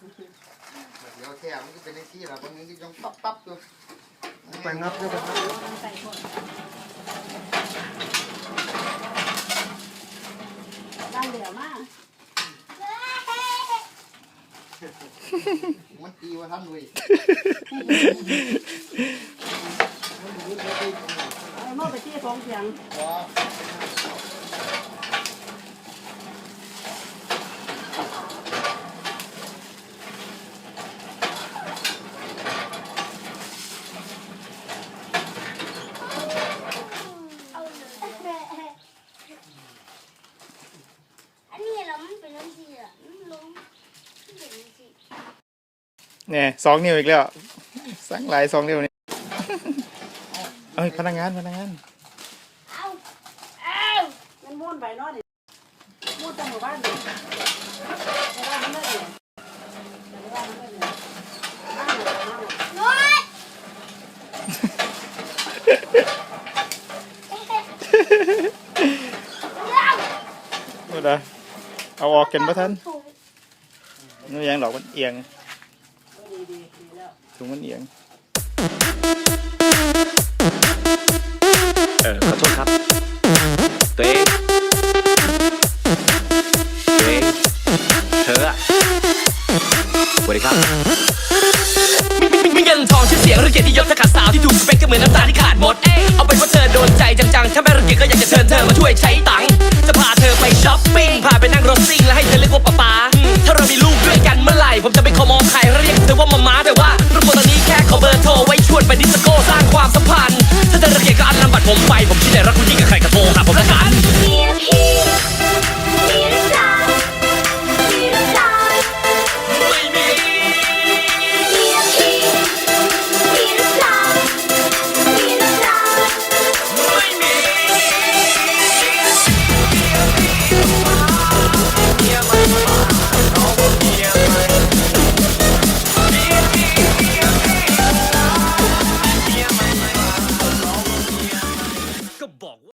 เดี๋ยวแค่มันก็เป็นในที่ละบางทีก็ยังปั๊บปั๊บอยู่ไปงับเดี๋ยวไปงับใส่หมดด้านเหลือมากมันตีว่าท่านด้วยเอาไอ้หม้อไปที่ฟองเสียง ว้า เอาเลยอันนี้เรามันเป็นน้ำจีอะมันลงมันเป็นน้ำจี เนี่ยสองนิ้วอีกแล้ว สั่งหลายสองนิ้วนี่เอ้ยพนักงานพนักงานเอาเอามันม้วนไปเนาะนี่ม้วนจากหมู่บ้านนี่หมู่บ้านมันได้เนี่ยหมู่บ้านมันได้เนี่ยบ้านเหลือมากน้อยนู่นนะเอาออกกันปะท่านถูกนู่นยังหรอกมันเอียงดีดีดีแล้ว ถุงมันเอียง เออขอโทษครับตัวเองตัวเองเธออะสวัสดีครับมีเงินทองชื่อเสียงหรือเกียรติยศถ้าขาดสาวที่ถูกสเปคก็เหมือนน้ำตาที่ขาดหมด เอาเป็นว่าเธอโดนใจจังๆ ถ้าไม่รังเกียจก็อยากจะเชิญเธอมาช่วยใช้ตังค์จะพาเธอไปช้อปปิ้ง พาไปนั่งรถซิ่งและให้เธอเลือก